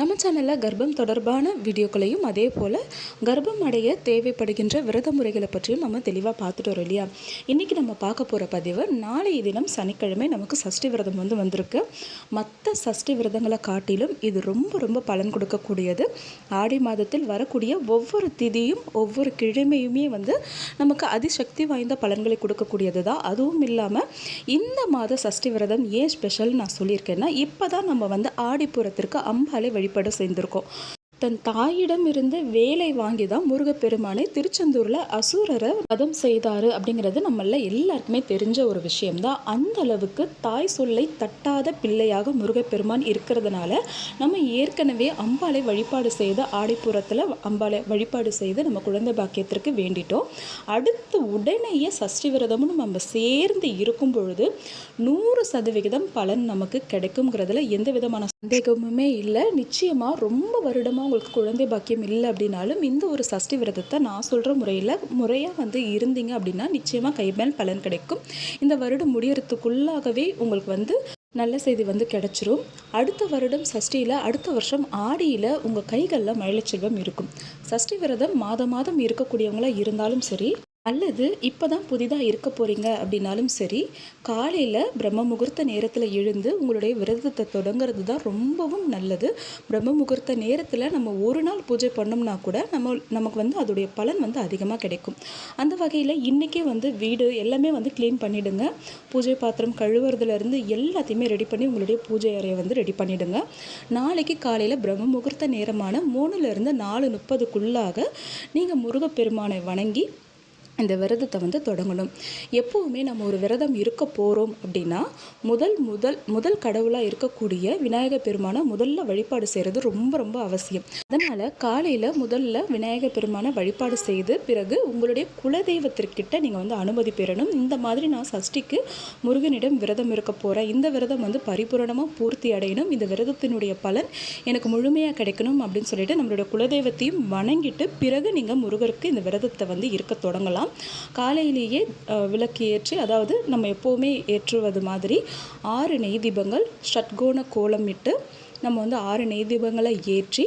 நம்ம சேனலில் கர்ப்பம் தொடர்பான வீடியோக்களையும் அதே போல் கர்ப்பம் அடைய தேவைப்படுகின்ற விரத முறைகளை பற்றியும் நம்ம தெளிவாக பார்த்துட்டு வரோம் இல்லையா? இன்றைக்கி நம்ம பார்க்க போகிற பதிவு நாளைய தினம் சனிக்கிழமை நமக்கு சஷ்டி விரதம் வந்து வந்திருக்கு. மற்ற சஷ்டி விரதங்களை காட்டிலும் இது ரொம்ப ரொம்ப பலன் கொடுக்கக்கூடியது. ஆடி மாதத்தில் வரக்கூடிய ஒவ்வொரு திதியும் ஒவ்வொரு கிழமையுமே வந்து நமக்கு அதிசக்தி வாய்ந்த பலன்களை கொடுக்கக்கூடியது தான். அதுவும் இல்லாமல் இந்த மாத சஷ்டி விரதம் ஏன் ஸ்பெஷல் நான் சொல்லியிருக்கேன்னா இப்போ தான் நம்ம வந்து ஆடிப்புறத்திற்கு அம்பாலை வழிபாடு சேர்ந்திருக்கோம் தன் தாயிடம் இருந்து வேலை வாங்கி தான் முருகப்பெருமானை திருச்செந்தூரில் அசுரரை வதம் செய்தார் அப்படிங்கிறது நம்மள எல்லாருக்குமே தெரிஞ்ச ஒரு விஷயம்தான். அந்த அளவுக்கு தாய் சொல்லை தட்டாத பிள்ளையாக முருகப்பெருமான் இருக்கிறதுனால நம்ம ஏற்கனவே அம்பாலை வழிபாடு செய்த ஆடிப்புறத்தில் அம்பாலை வழிபாடு செய்து நம்ம குழந்தை பாக்கியத்திற்கு வேண்டிட்டோம். அடுத்து உடனேயே சஷ்டி விரதமும் நம்ம சேர்ந்து இருக்கும் பொழுது நூறு சதவிகிதம் பலன் நமக்கு கிடைக்குங்கிறதுல எந்த விதமான சந்தேகமுமே இல்லை. நிச்சயமாக ரொம்ப வருடமாக உங்களுக்கு குழந்தை பாக்கியம் இல்லை அப்படின்னாலும் இந்த ஒரு சஷ்டி விரதத்தை நான் சொல்கிற முறையில் முறையாக வந்து இருந்தீங்க அப்படின்னா நிச்சயமாக கைமேல் பலன் கிடைக்கும். இந்த வருடம் முடியறதுக்குள்ளாகவே உங்களுக்கு வந்து நல்ல செய்தி வந்து கிடச்சிரும். அடுத்த வருடம் சஷ்டியில் அடுத்த வருஷம் ஆடியில் உங்கள் கைகளில் மயிலச்செல்வம் இருக்கும். சஷ்டி விரதம் மாதம் மாதம் இருக்கக்கூடியவங்களாக இருந்தாலும் சரி அல்லது இப்போ தான் புதிதாக இருக்க போகிறீங்க அப்படின்னாலும் சரி காலையில் பிரம்ம முகூர்த்த நேரத்தில் எழுந்து உங்களுடைய விரதத்தை தொடங்குறது தான் ரொம்பவும் நல்லது. பிரம்ம முகூர்த்த நேரத்தில் நம்ம ஒரு நாள் பூஜை பண்ணோம்னா கூட நம்ம நமக்கு வந்து அதோடைய பலன் வந்து அதிகமாக கிடைக்கும். அந்த வகையில் இன்றைக்கே வந்து வீடு எல்லாமே வந்து க்ளீன் பண்ணிவிடுங்க பூஜை பாத்திரம் கழுவுறதுலேருந்து எல்லாத்தையுமே ரெடி பண்ணி உங்களுடைய பூஜை அறையை வந்து ரெடி பண்ணிவிடுங்க நாளைக்கு காலையில் பிரம்ம முகூர்த்த நேரமான மூணுலேருந்து நாலு முப்பதுக்குள்ளாக நீங்கள் முருகப்பெருமானை வணங்கி இந்த விரதத்தை வந்து தொடங்கணும். எப்போவுமே நம்ம ஒரு விரதம் இருக்க போகிறோம் அப்படின்னா முதல் முதல் முதல் கடவுளாக இருக்கக்கூடிய விநாயகர் பெருமானை முதல்ல வழிபாடு செய்கிறது ரொம்ப ரொம்ப அவசியம். அதனால் காலையில் முதல்ல விநாயகர் பெருமானை வழிபாடு செய்து பிறகு உங்களுடைய குலதெய்வத்திற்கிட்ட நீங்கள் வந்து அனுமதி பெறணும். இந்த மாதிரி நான் சஷ்டிக்கு முருகனிடம் விரதம் இருக்க போகிறேன் இந்த விரதம் வந்து பரிபூரணமாக பூர்த்தி அடையணும். இந்த விரதத்தினுடைய பலன் எனக்கு முழுமையாக கிடைக்கணும் அப்படின்னு சொல்லிட்டு நம்மளுடைய குலதெய்வத்தையும் வணங்கிட்டு பிறகு நீங்கள் முருகருக்கு இந்த விரதத்தை வந்து இருக்க தொடங்கலாம். காலையிலேயே விளக்கு ஏற்றி அதாவது நம்ம எப்போவுமே ஏற்றுவது மாதிரி ஆறு நெய் தீபங்கள் ஷட்கோண கோலமிட்டு நம்ம வந்து ஆறு நெய் தீபங்களை ஏற்றி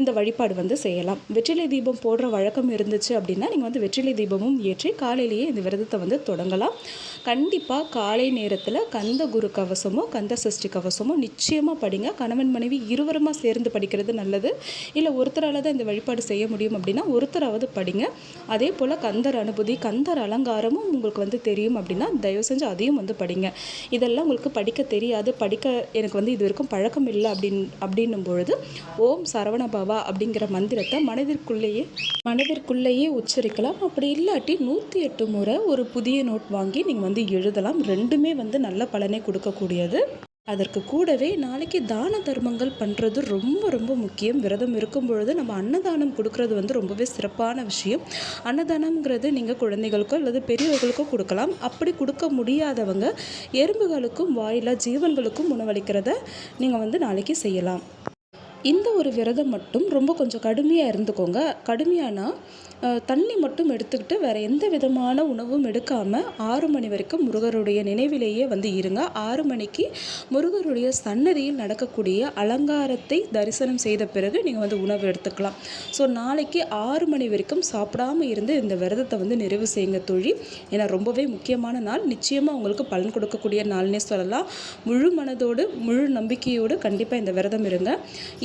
இந்த வழிபாடு வந்து செய்யலாம். வெற்றிலை தீபம் போடுற வழக்கம் இருந்துச்சு அப்படின்னா நீங்கள் வந்து வெற்றிலை தீபமும் ஏற்றி காலையிலேயே இந்த விரதத்தை வந்து தொடங்கலாம். கண்டிப்பாக காலை நேரத்தில் கந்த குரு கவசமோ கந்த சஷ்டி கவசமோ நிச்சயமாக படிங்க. கணவன் மனைவி இருவருமா சேர்ந்து படிக்கிறது நல்லது. இல்லை ஒருத்தரால் தான் இந்த வழிபாடு செய்ய முடியும் அப்படின்னா ஒருத்தராவது படிங்க. அதே போல் கந்தர் அனுபூதி கந்தர் அலங்காரமும் உங்களுக்கு வந்து தெரியும் அப்படின்னா தயவு செஞ்சு அதையும் வந்து படிங்க. இதெல்லாம் உங்களுக்கு படிக்க தெரியாது. படிக்க எனக்கு வந்து இது வரைக்கும் பழக்கம் இல்லை அப்படின்னு அப்படின் அப்படின்னும் பொழுது ஓம் சரவண பவா அப்படிங்கிற மந்திரத்தை மனதிற்குள்ளேயே மனதிற்குள்ளேயே உச்சரிக்கலாம். அப்படி இல்லாட்டி நூற்றி எட்டு முறை ஒரு புதிய நோட் வாங்கி நீங்கள் வந்து எழுதலாம். ரெண்டுமே வந்து நல்ல பலனை கொடுக்கக்கூடியது. அதற்கு கூடவே நாளைக்கு தான தர்மங்கள் பண்ணுறது ரொம்ப ரொம்ப முக்கியம். விரதம் இருக்கும் பொழுது நம்ம அன்னதானம் கொடுக்கறது வந்து ரொம்பவே சிறப்பான விஷயம். அன்னதானம்ங்கிறது நீங்கள் குழந்தைகளுக்கோ அல்லது பெரியவர்களுக்கோ கொடுக்கலாம். அப்படி கொடுக்க முடியாதவங்க எறும்புகளுக்கும் வாயிலா ஜீவன்களுக்கும் உணவளிக்கிறத நீங்கள் வந்து நாளைக்கு செய்யலாம். இந்த ஒரு விரதம் மட்டும் ரொம்ப கொஞ்சம் கடுமையாக இருந்துக்கோங்க. கடுமையானா தண்ணி மட்டும் எடுத்துக்கிட்டு வேறு எந்த விதமான உணவும் எடுக்காமல் ஆறு மணி வரைக்கும் முருகருடைய நினைவிலேயே வந்து இருங்க. ஆறு மணிக்கு முருகருடைய சன்னதியில் நடக்கக்கூடிய அலங்காரத்தை தரிசனம் செய்த பிறகு நீங்கள் வந்து உணவு எடுத்துக்கலாம். ஸோ நாளைக்கு ஆறு மணி வரைக்கும் சாப்பிடாமல் இருந்து இந்த விரதத்தை வந்து நிறைவு செய்யுங்க தொழில் ஏன்னா ரொம்பவே முக்கியமான நாள். நிச்சயமாக உங்களுக்கு பலன் கொடுக்கக்கூடிய நாள்னே சொல்லலாம். முழு மனதோடு முழு நம்பிக்கையோடு கண்டிப்பாக இந்த விரதம் இருங்க.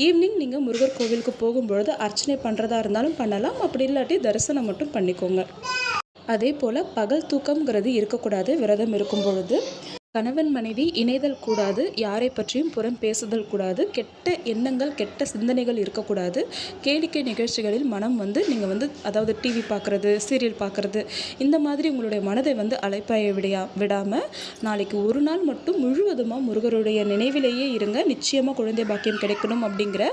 ஈவினிங் நீங்கள் முருகர் கோவிலுக்கு போகும்பொழுது அர்ச்சனை பண்ணுறதா இருந்தாலும் பண்ணலாம். அப்படி இல்லாட்டி தரிசனம் மட்டும் பண்ணிக்கோங்க. அதே போல் பகல் தூக்கம்ங்கிறது இருக்கக்கூடாது விரதம் இருக்கும் பொழுது கணவன் மனைவி இணைதல் கூடாது யாரை பற்றியும் புறம் பேசுதல் கூடாது கெட்ட எண்ணங்கள் கெட்ட சிந்தனைகள் இருக்கக்கூடாது. கேளிக்கை நிகழ்ச்சிகளில் மனம் வந்து நீங்கள் வந்து அதாவது டிவி பார்க்குறது சீரியல் பார்க்குறது இந்த மாதிரி உங்களுடைய மனதை வந்து அலைப்பாய விடையா விடாமல் நாளைக்கு ஒரு நாள் மட்டும் முழுவதுமாக முருகருடைய நினைவிலேயே இருங்க. நிச்சயமாக குழந்தை பாக்கியம் கிடைக்கணும் அப்படிங்கிற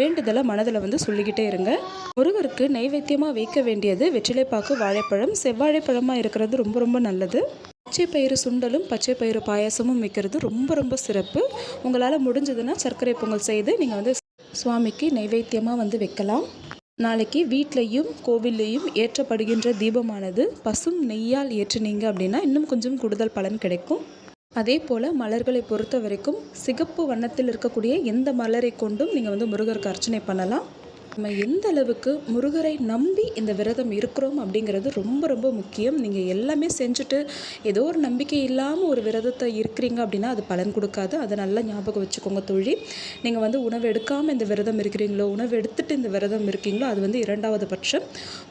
வேண்டுதலை மனதில் வந்து சொல்லிக்கிட்டே இருங்க. முருகருக்கு நைவேத்தியமாக வைக்க வேண்டியது வெற்றிலைப்பாக்கு வாழைப்பழம் செவ்வாழைப்பழமாக இருக்கிறது ரொம்ப ரொம்ப நல்லது. பச்சை பயிறு சுண்டலும் பச்சை பயிறு பாயாசமும் வைக்கிறது ரொம்ப ரொம்ப சிறப்பு. உங்களால் முடிஞ்சதுன்னா சர்க்கரை பொங்கல் செய்து நீங்கள் வந்து சுவாமிக்கு நைவேத்தியமாக வந்து வைக்கலாம். நாளைக்கு வீட்லேயும் கோவில்லையும் ஏற்றப்படுகின்ற தீபமானது பசும் நெய்யால் ஏற்றுனீங்க அப்படின்னா இன்னும் கொஞ்சம் கூடுதல் பலன் கிடைக்கும். அதே போல் மலர்களை பொறுத்த வரைக்கும் சிகப்பு வண்ணத்தில் இருக்கக்கூடிய எந்த மலரை கொண்டும் நீங்கள் வந்து முருகருக்கு அர்ச்சனை பண்ணலாம். நம்ம எந்த அளவுக்கு முருகரை நம்பி இந்த விரதம் இருக்கிறோம் அப்படிங்கிறது ரொம்ப ரொம்ப முக்கியம். நீங்கள் எல்லாமே செஞ்சுட்டு ஏதோ ஒரு நம்பிக்கை இல்லாமல் ஒரு விரதத்தை இருக்கிறீங்க அப்படின்னா அது பலன் கொடுக்காது. அதை நல்லா ஞாபகம் வச்சுக்கோங்க தொழில் நீங்கள் வந்து உணவு எடுக்காமல் இந்த விரதம் இருக்கிறீங்களோ உணவு எடுத்துட்டு இந்த விரதம் இருக்கீங்களோ அது வந்து இரண்டாவது பட்சம்.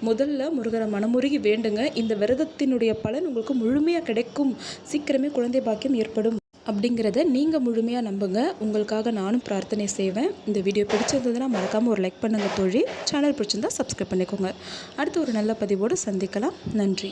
முதல்ல முருகரை மனமுருகி வேண்டுங்க. இந்த விரதத்தினுடைய பலன் உங்களுக்கு முழுமையாக கிடைக்கும். சீக்கிரமே குழந்தை பாக்கியம் ஏற்படும். அப்படிங்கிறத நீங்கள் முழுமையாக நம்புங்க. உங்களுக்காக நானும் பிரார்த்தனை செய்வேன். இந்த வீடியோ பிடிச்சிருந்ததுன்னா மறக்காமல் ஒரு லைக் பண்ணுங்கள் தோழி. சேனல் பிடிச்சிருந்தா சப்ஸ்கிரைப் பண்ணிக்கோங்க. அடுத்து ஒரு நல்ல பதிவோடு சந்திக்கலாம். நன்றி.